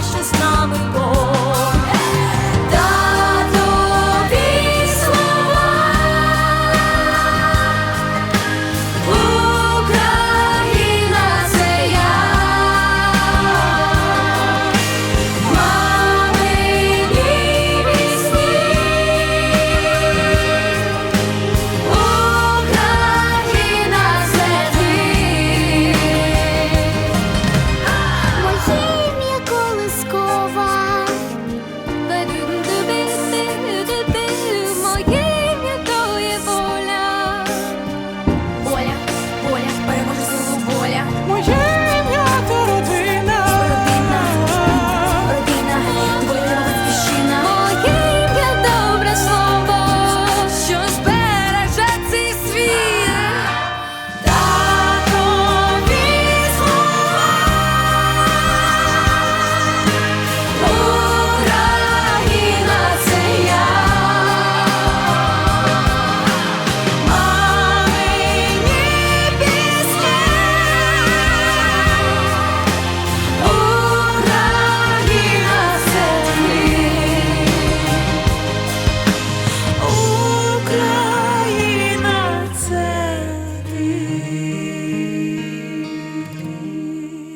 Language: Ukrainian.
Just precious number four.